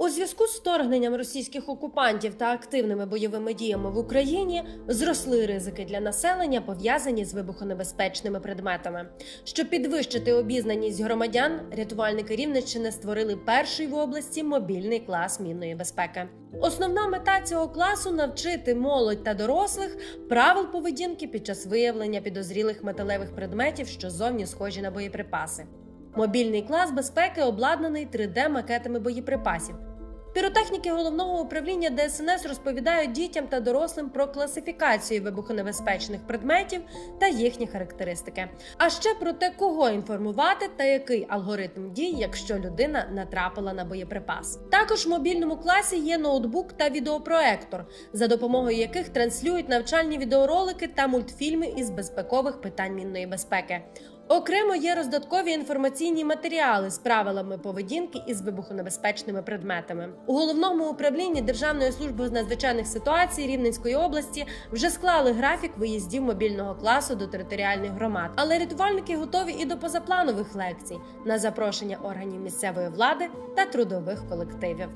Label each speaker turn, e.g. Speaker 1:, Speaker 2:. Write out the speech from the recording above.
Speaker 1: У зв'язку з вторгненням російських окупантів та активними бойовими діями в Україні зросли ризики для населення, пов'язані з вибухонебезпечними предметами. Щоб підвищити обізнаність громадян, рятувальники Рівненщини створили перший в області мобільний клас мінної безпеки. Основна мета цього класу навчити молодь та дорослих правил поведінки під час виявлення підозрілих металевих предметів, що зовні схожі на боєприпаси. Мобільний клас безпеки обладнаний 3D-макетами боєприпасів. Піротехніки головного управління ДСНС розповідають дітям та дорослим про класифікацію вибухонебезпечних предметів та їхні характеристики. А ще про те, кого інформувати та який алгоритм дій, якщо людина натрапила на боєприпас. Також в мобільному класі є ноутбук та відеопроектор, за допомогою яких транслюють навчальні відеоролики та мультфільми із безпекових питань мінної безпеки. Окремо є роздаткові інформаційні матеріали з правилами поведінки із вибухонебезпечними предметами. У головному управлінні Державної служби з надзвичайних ситуацій Рівненської області вже склали графік виїздів мобільного класу до територіальних громад. Але рятувальники готові і до позапланових лекцій на запрошення органів місцевої влади та трудових колективів.